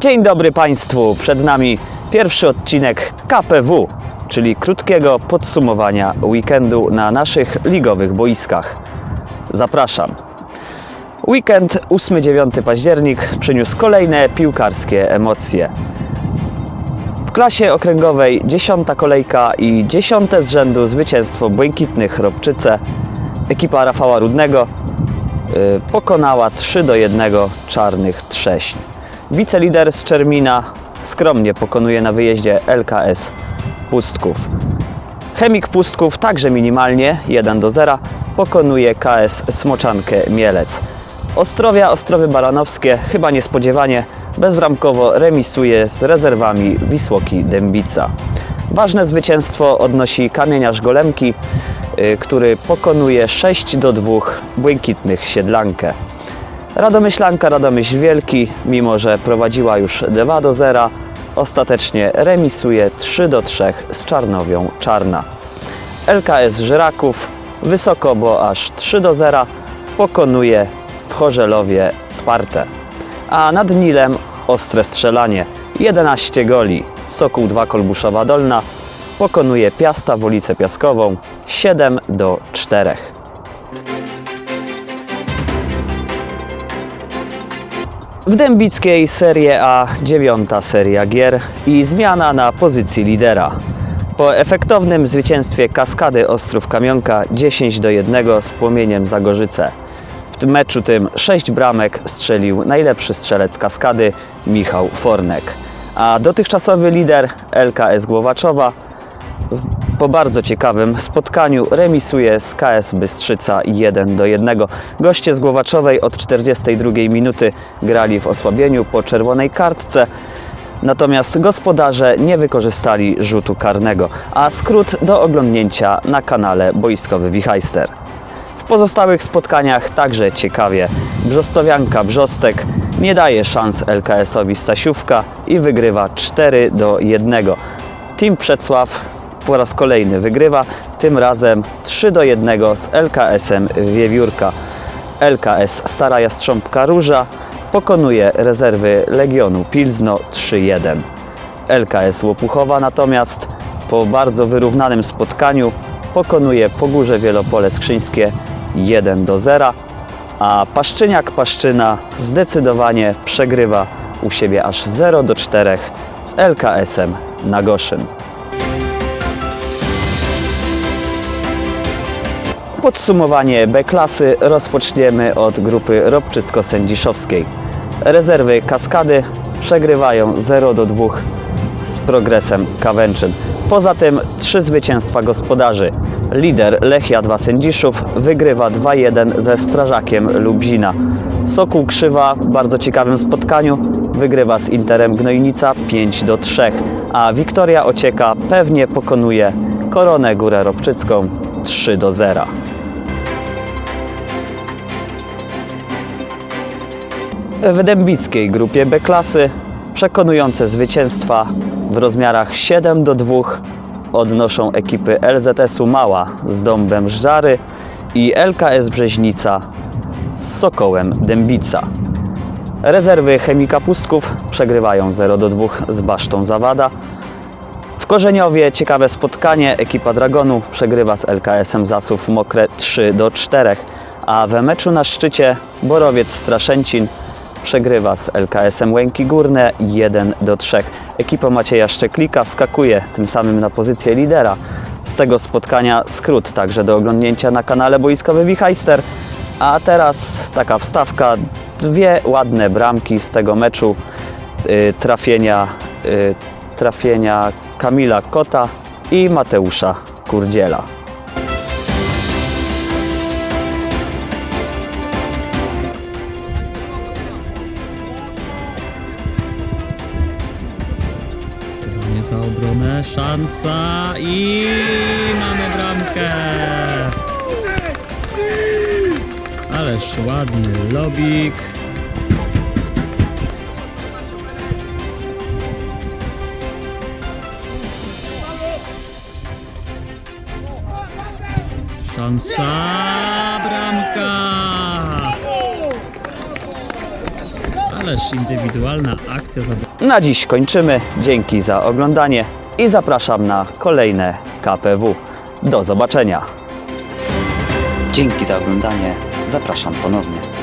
Dzień dobry Państwu. Przed nami pierwszy odcinek KPW, czyli krótkiego podsumowania weekendu na naszych ligowych boiskach. Zapraszam. Weekend 8-9 październik przyniósł kolejne piłkarskie emocje. W klasie okręgowej 10 kolejka i 10 z rzędu zwycięstwo Błękitnych Robczyce. Ekipa Rafała Rudnego y, pokonała 3 do 1 Czarnych Trześń. Wicelider z Czermina skromnie pokonuje na wyjeździe LKS Pustków. Chemik Pustków także minimalnie 1 do 0 pokonuje KS Smoczankę Mielec. Ostrowia Ostrowy Baranowskie chyba niespodziewanie bezbramkowo remisuje z rezerwami Wisłoki Dębica. Ważne zwycięstwo odnosi Kamieniarz Golemki, y, który pokonuje 6 do 2 Błękitnych Siedlankę. Radomyślanka Radomyśl Wielki, mimo że prowadziła już 2 do 0, ostatecznie remisuje 3 do 3 z Czarnowią Czarna. LKS Żyraków wysoko, bo aż 3 do 0 pokonuje w Chorzelowie Spartę. A nad Nilem ostre strzelanie 11 goli. Sokół 2 Kolbuszowa Dolna pokonuje Piasta Wolicę Piaskową 7 do 4. W Dębickiej Serie A dziewiąta seria gier i zmiana na pozycji lidera. Po efektownym zwycięstwie Kaskady Ostrów Kamionka 10 do 1 z płomieniem Zagorzyce. W meczu tym 6 bramek strzelił najlepszy strzelec Kaskady Michał Fornek. A dotychczasowy lider LKS Głowaczowa po bardzo ciekawym spotkaniu remisuje z KS Bystrzyca 1 do 1. Goście z Głowaczowej od 42 minuty grali w osłabieniu po czerwonej kartce. Natomiast gospodarze nie wykorzystali rzutu karnego, a skrót do oglądnięcia na kanale Boiskowy Wichajster. W pozostałych spotkaniach także ciekawie. Brzostowianka Brzostek nie daje szans LKS-owi Stasiówka i wygrywa 4 do 1. Team Przedsław po raz kolejny wygrywa, tym razem 3 do 1 z LKS-em Wiewiórka. LKS Stara Jastrząbka Róża pokonuje rezerwy Legionu Pilzno 3-1. LKS Łopuchowa natomiast po bardzo wyrównanym spotkaniu pokonuje Pogórze Wielopole Skrzyńskie 1 do 0, a Paszczyniak Paszczyna zdecydowanie przegrywa u siebie aż 0 do 4 z LKS-em Nagoszyn. Podsumowanie B-klasy rozpoczniemy od grupy Robczycko-Sędziszowskiej. Rezerwy Kaskady przegrywają 0 do 2 z progresem Kawęczyn. Poza tym trzy zwycięstwa gospodarzy. Lider Lechia 2 Sędziszów wygrywa 2-1 ze Strażakiem Lubzina. Sokół Krzywa w bardzo ciekawym spotkaniu wygrywa z Interem Gnojnica 5 do 3, a Wiktoria Ocieka pewnie pokonuje Koronę Górę Robczycką 3 do 0. W dębickiej grupie B klasy przekonujące zwycięstwa w rozmiarach 7 do 2 odnoszą ekipy LZS-u Mała z Dąbem Żary i LKS Brzeźnica z Sokołem Dębica. Rezerwy Chemika Pustków przegrywają 0 do 2 z Basztą Zawada. W Korzeniowie ciekawe spotkanie. Ekipa Dragonu przegrywa z LKS-em Zasów Mokre 3 do 4, a we meczu na szczycie Borowiec Straszęcin przegrywa z LKS-em Łęki Górne 1 do 3. Ekipa Macieja Szczeklika wskakuje tym samym na pozycję lidera. Z tego spotkania skrót także do oglądnięcia na kanale Boiskowy Wichajster. A teraz taka wstawka, dwie ładne bramki z tego meczu y, trafienia, y, trafienia Kamila Kota i Mateusza Kurdziela. Szansa i mamy bramkę. Ależ ładny lobik. Szansa, bramka. Ależ indywidualna akcja Na dziś kończymy. Dzięki za oglądanie i zapraszam na kolejne KPW. Do zobaczenia. Dzięki za oglądanie. Zapraszam ponownie.